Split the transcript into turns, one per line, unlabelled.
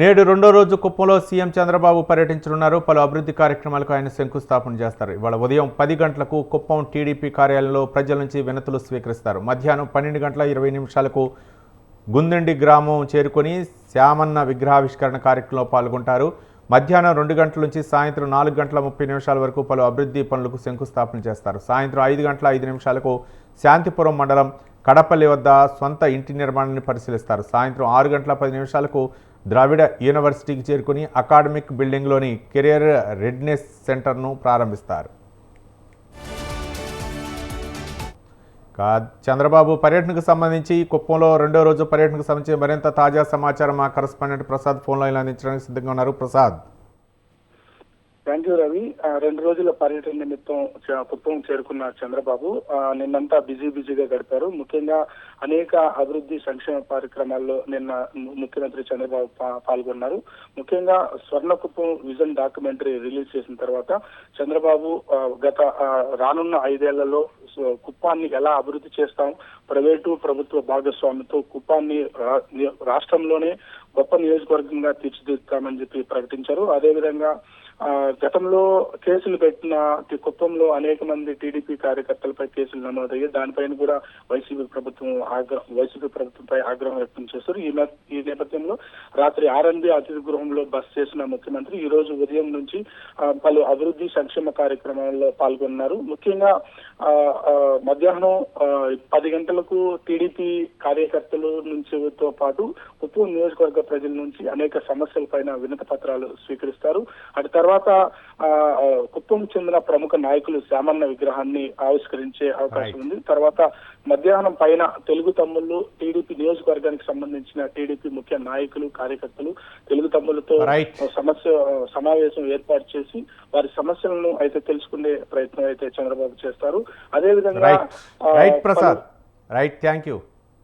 నేడు రెండో రోజు కుప్పంలో సీఎం చంద్రబాబు పర్యటించనున్నారు. పలు అభివృద్ధి కార్యక్రమాలకు ఆయన శంకుస్థాపన చేస్తారు. ఇవాళ ఉదయం పది గంటలకు కుప్పం టీడీపీ కార్యాలయంలో ప్రజల నుంచి వినతులు స్వీకరిస్తారు. మధ్యాహ్నం పన్నెండు గంటల ఇరవై నిమిషాలకు గుందండి గ్రామం చేరుకొని శ్యామన్న విగ్రహావిష్కరణ కార్యక్రమంలో పాల్గొంటారు. మధ్యాహ్నం రెండు గంటల నుంచి సాయంత్రం నాలుగు గంటల ముప్పై నిమిషాల వరకు పలు అభివృద్ధి పనులకు శంకుస్థాపన చేస్తారు. సాయంత్రం ఐదు గంటల ఐదు నిమిషాలకు శాంతిపురం మండలం కడపల్లి వద్ద సొంత ఇంటి నిర్మాణాన్ని పరిశీలిస్తారు. సాయంత్రం ఆరు గంటల పది నిమిషాలకు ద్రావిడ యూనివర్సిటీకి చేరుకుని అకాడమిక్ బిల్డింగ్లోని కెరియర్ రెడ్నెస్ సెంటర్ను ప్రారంభిస్తారు. చంద్రబాబు పర్యటనకు సంబంధించి కుప్పంలో రెండో రోజు పర్యటనకు సంబంధించి మరింత తాజా సమాచారం మా కరస్పాండెంట్ ప్రసాద్ ఫోన్ లైన్లో అందించడానికి సిద్ధంగా ఉన్నారు. ప్రసాద్.
థ్యాంక్ యూ రవి రెండు రోజుల పర్యటన నిమిత్తం చ- కుప్పం చేరుకున్న చంద్రబాబు నిన్నంతా బిజీ బిజీగా గడిపారు. ముఖ్యంగా అనేక అభివృద్ధి సంక్షేమ కార్యక్రమాల్లో నిన్న ముఖ్యమంత్రి చంద్రబాబు పాల్గొన్నారు. ముఖ్యంగా Swarna Kuppam vision documentary release చేసిన తర్వాత చంద్రబాబు గత రానున్న ఐదేళ్ళలో కుప్పాన్ని ఎలా అభివృద్ధి చేస్తాం? ప్రైవేటు ప్రభుత్వ భాగస్వామ్యంతో కుప్పాన్ని రాష్ట్రంలోనే గొప్ప నియోజకవర్గంగా తీర్చిదిద్దుతామని చెప్పి ప్రకటించారు. అదేవిధంగా గతంలో కేసులు పెట్టిన కుప్పంలో అనేక మంది టీడీపీ కార్యకర్తలపై కేసులు నమోదయ్యాయి దానిపైన కూడా వైసీపీ ప్రభుత్వం ఆగ్రహం వైసీపీ ప్రభుత్వంపై ఆగ్రహం వ్యక్తం చేశారు. ఈ ఈ నేపథ్యంలో రాత్రి ఆర్ఎన్బి అతిథి గృహంలో బస్ చేసిన ముఖ్యమంత్రి ఈ రోజు ఉదయం నుంచి పలు అభివృద్ధి సంక్షేమ కార్యక్రమాల్లో పాల్గొన్నారు. ముఖ్యంగా ఆ, మధ్యాహ్నం ఆ, పది గంటలకు టీడీపీ కార్యకర్తల నుంచి తో పాటు ఉప్పు నియోజకవర్గ ప్రజల నుంచి అనేక సమస్యల పైన వినత పత్రాలు స్వీకరిస్తారు. అటు తర్వాత కుప్పం చెందిన ప్రముఖ నాయకులు శ్యామన్న విగ్రహాన్ని ఆవిష్కరించే అవకాశం. ఉంది. తర్వాత మధ్యాహ్నం పైన తెలుగు తమ్ముళ్ళు టీడీపీ నియోజకవర్గానికి సంబంధించిన టీడీపీ ముఖ్య నాయకులు కార్యకర్తలు తెలుగు తమ్ములతో. సమస్య సమావేశం ఏర్పాటు చేసి వారి సమస్యలను అయితే తెలుసుకునే ప్రయత్నం అయితే చంద్రబాబు చేస్తారు. అదే విధంగా
right right Prasad right thank you